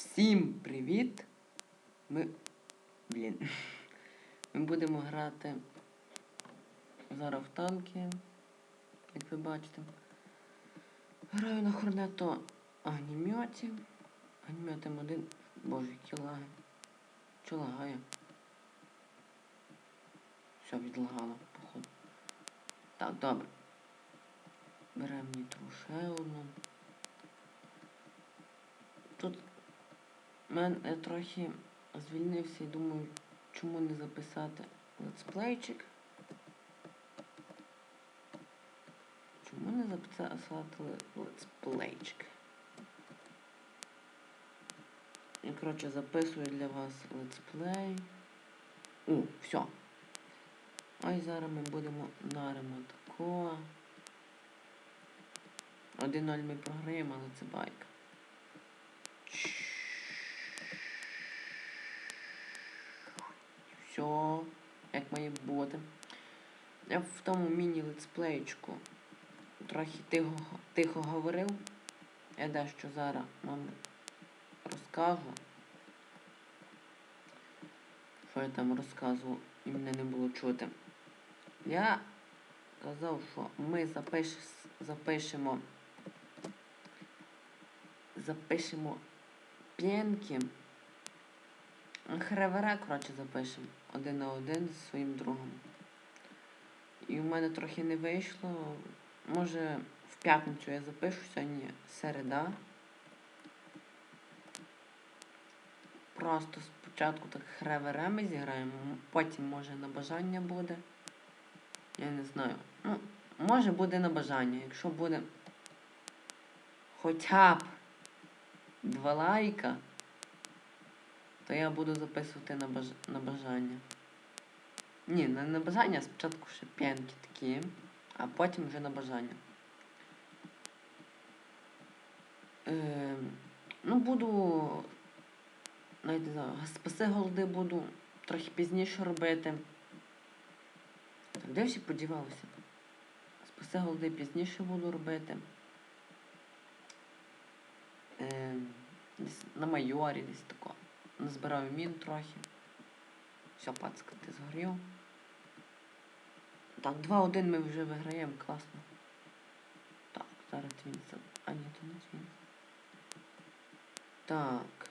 Всім привіт! Ми. Блін. Ми будемо грати зараз в танки, як ви бачите. Граю на хорнето огнеметі. Огнемет М1. Боже, які лаги. Чо лагає? Все, відлагало, походу. Так, добре. Беремо нітру ще одну. Тут мен я трохи звільнився і думаю, чому не записати летсплейчик. Чому не записати летсплейчик? Я, коротше, записую для вас летсплей. О, все. А зараз ми будемо на ремонтко. 1-0 ми програємо, але це байка. Все, як має бути. Я в тому міні-летсплеєчку трохи тихо, тихо говорив. Я дещо зараз вам розкажу. Що я там розказував і мене не було чути. Я казав, що ми запиш, запишемо запишемо п'янки. Хревера, коротше, запишемо один на один зі своїм другом. І в мене трохи не вийшло. Може в п'ятницю я запишу, сьогодні середа. Просто спочатку так хреверами зіграємо, потім може на бажання буде. Я не знаю. Ну, може буде на бажання. Якщо буде хоча б два лайка, то я буду записувати на, баж... на бажання. Ні, не на бажання, а спочатку ще п'янки такі, а потім вже на бажання. Е, ну, буду. Навіть не знаю, спаси голди буду трохи пізніше робити. Так, де всі подівалися? Спаси голди пізніше буду робити. Е, десь на майорі десь тако. Назбираю мін трохи. Все, пацка, ти згорів. Так, 2-1 ми вже виграємо, класно. Так, зараз твінса. А ні, то не твінс. Так.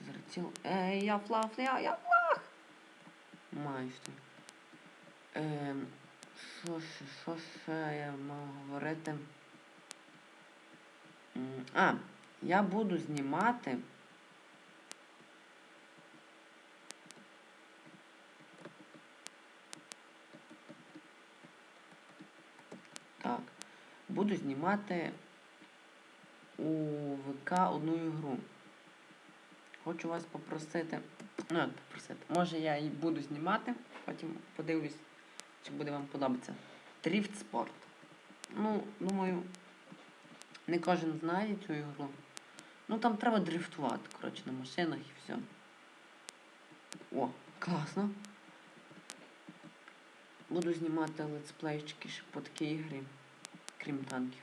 Зраціл. Ей, я флаг, я, я флаг! Майже. Ем, що ще, що ще я мав говорити? А, я буду знімати. Так. Буду знімати у ВК одну ігру. Хочу вас попросити. Ну, як попросити. Може я і буду знімати, потім подивлюсь, чи буде вам подобатися. Дріфт спорт. Ну, думаю, не кожен знає цю ігру. Ну там треба дрифтувати, коротше, на машинах і все. О, класно. Буду знімати летсплейчики ще по такій ігрі, крім танків.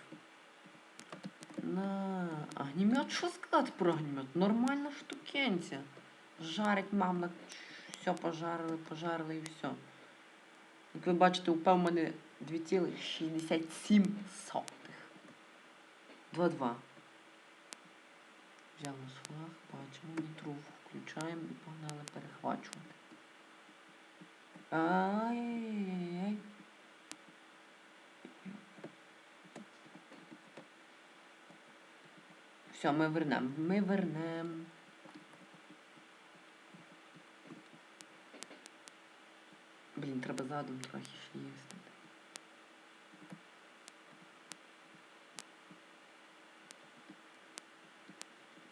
На огнемет, що сказати про огнемет? Нормальна штукенця. Жарить мамна, все пожарили, пожарили і все. Як ви бачите, упав у мене 2,67 сотих. 2-2. Взяв наш флаг, бачимо, нітру включаємо і погнали перехвачувати. Ай-яй-яй. Все, ми вернем. Ми вернем. Блін, треба задом трохи ще їздити.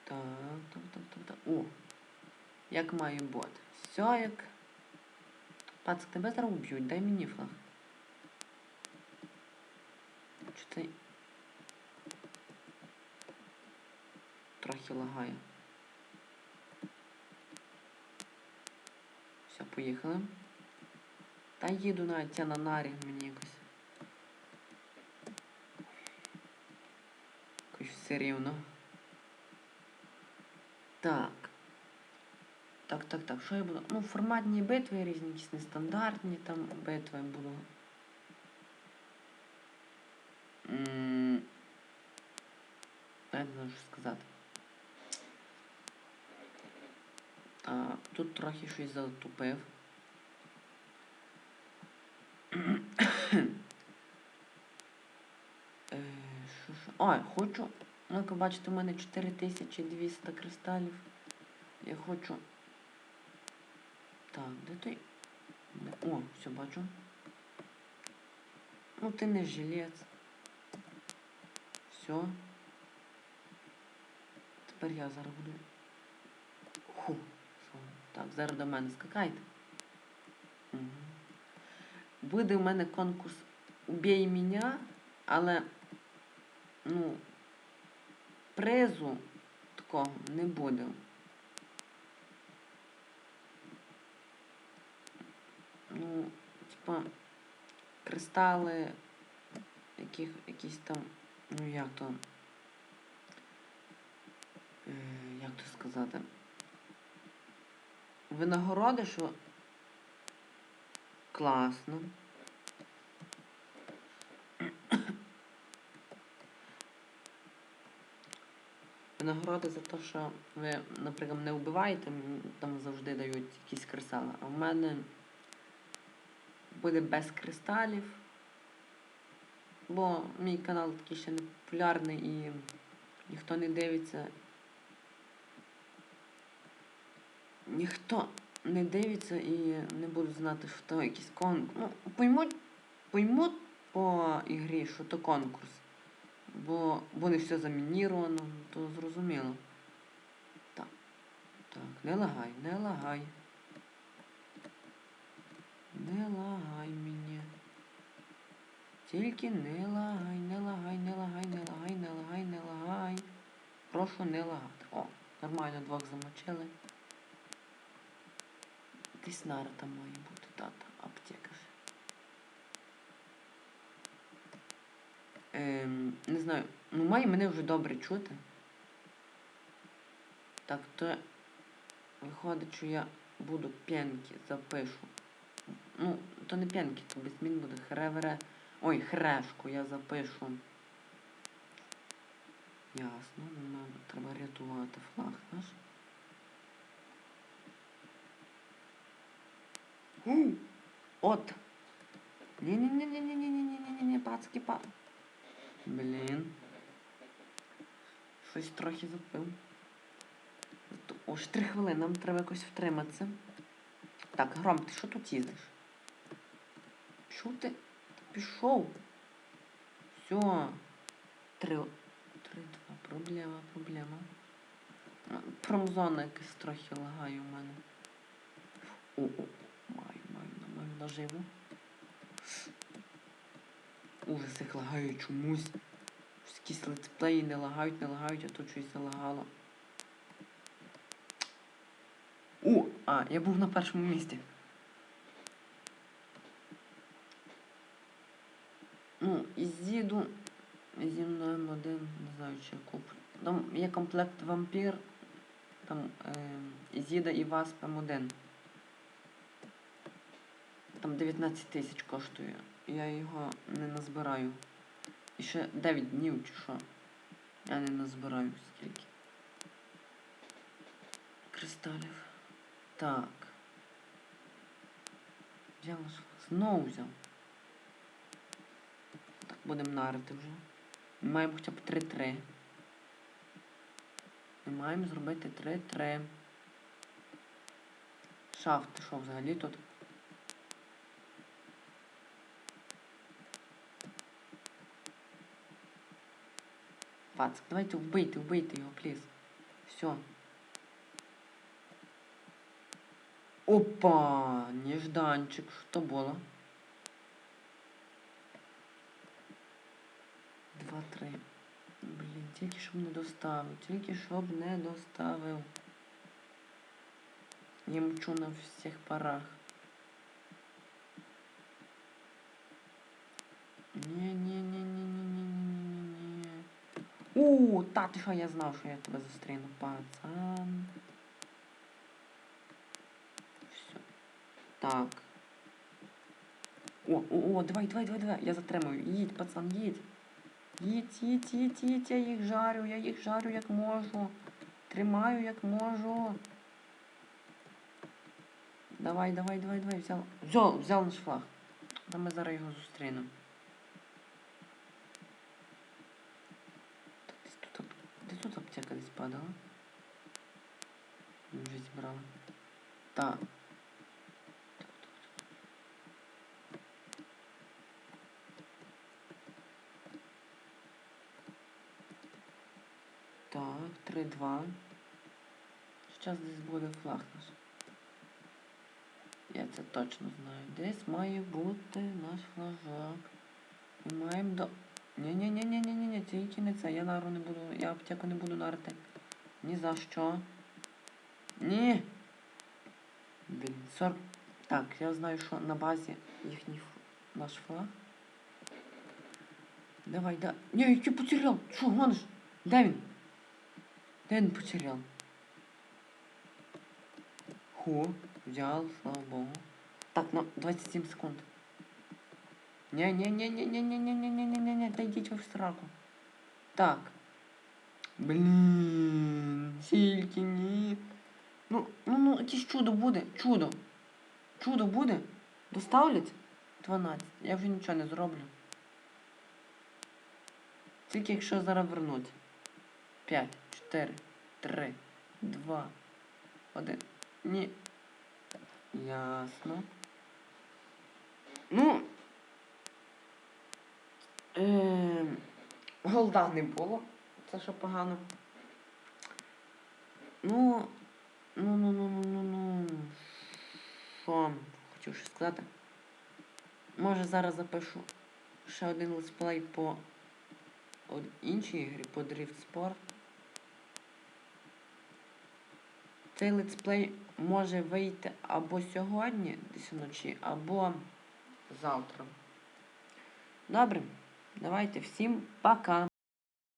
Так, так, так, так, так. О! Як має бути. Все як. Пацик, тебе зараз уб'ють, дай мені флаг. Чи це... Трохи лагає. Все, поїхали. Та їду навіть я на наріг мені якось. Якось все рівно. Так. Так, так, так. Що я буду? Ну, форматні битви різні, якісь нестандартні там битви буду. Я не знаю, що сказати. А, тут трохи щось затупив. Е? Ой, хочу. Ну, як ви бачите, у мене 4200 кристалів. Я хочу. Так, де той? О, все бачу. Ну, ти не жилець. Все. Тепер я зараз буду. Ху. Так, зараз до мене скакайте. Угу. Буде в мене конкурс Убій мене, але ну, призу такого не буде. Ну, типа, кристали, яких, якісь там, ну як то, е, як то сказати, винагороди, що класно. Винагороди за те, що ви, наприклад, не вбиваєте, там завжди дають якісь кристали. А в мене буде без кристалів. Бо мій канал такий ще не популярний і ніхто не дивиться. Ніхто не дивиться і не будуть знати, що то якийсь конкурс. Ну, поймуть, поймуть по ігрі, що то конкурс. Бо, бо не все замініровано, то зрозуміло. Так. Так, не лагай, не лагай. Не лагай мені. Тільки не лагай, не лагай, не лагай, не лагай, не лагай, не лагай. Прошу не лагати. О, нормально двох замочили. Десь нара там має бути, тата, не знаю, ну має мене вже добре чути. Так, то виходить, що я буду п'янки запишу. Ну, то не п'янки, то без змін буде хревере. Ой, хрешку я запишу. Ясно, нам треба рятувати флаг наш. От. Ні-ні-ні-ні-ні-ні-ні-ні-ні, пацки, па. Блін. Щось трохи запив. О, ще три хвилини, нам треба якось втриматися. Так, Гром, ти що тут їздиш? Що ти? Пішов. Все. Три. Три, два. Проблема, проблема. Промзона якась трохи лагає у мене. О, о, маю, маю, маю наживу. Ужас, як лагаю чомусь. Якісь летсплеї не лагають, не лагають, а тут щось залагало. О, а, я був на першому місці. Ну, із зіду зі мною один, не знаю, чи я куплю. Там є комплект вампір, там е, Ізіда і Васп М1. Там 19 тисяч коштує. Я його не назбираю. І ще 9 днів чи що. Я не назбираю скільки. Кристалів. Так. Взяла ж. Знову взяв. Так, будемо нарити вже. Маємо хоча б 3-3. Ми маємо зробити 3-3. Шафт, що взагалі тут? Фацк, давайте убейте, убейте его, плиз. Все. Опа, нежданчик, что было? Два-три. Блин, тільки щоб не доставив, тільки щоб не доставив. Я мчу на всіх парах. Не-не. У, та ти що я знав, що я тебе зустріну, пацан. Все. Так. О, о, о, давай, давай, давай, давай. Я затримую. Їдь, пацан, їдь. Їдь, їдь, їдь, їдь, я їх жарю, я їх жарю як можу. Тримаю як можу. Давай, давай, давай, давай, взяв. Взяв, взяв наш флаг. Та ми зараз його зустрінемо. Так, Десь тут, ап- десь тут падала. Ми вже зібрали. Так. Так, 3-2. Зараз десь буде флаг наш. Я це точно знаю. Десь має бути наш флажок. Ми маємо до. Ні-ні-ні-ні-ні-ні, тільки не це. Я нару не буду. Я аптеку не буду нарити. Ні за що. Ні. Блін, 40. Так, я знаю, що на базі їхній ф- наш флаг. Давай, да. Ні, я тебе потерял. Що, гониш? Де він? Де він потерял? Ху, взял, слава богу. Так, на 27 секунд. Не-не-не-не-не-не-не-не-не-не-не, да йдіть ви в сраку. Так. Блін, Тільки ні. Ну, ну, ну, якесь чудо буде, чудо. Чудо буде. Доставлять? 12. Я вже нічого не зроблю. Тільки якщо зараз вернуть. 5, 4, 3, 2, 1. Ні. Ясно. Ну. Ем, голда не було. Це що погано. Ну. Ну, ну, ну, ну, ну, ну. Що хотів ще сказати? Може зараз запишу ще один летсплей по іншій грі, по Drift Sport. Цей летсплей може вийти або сьогодні, десь вночі, або завтра. Добре, давайте всім пока.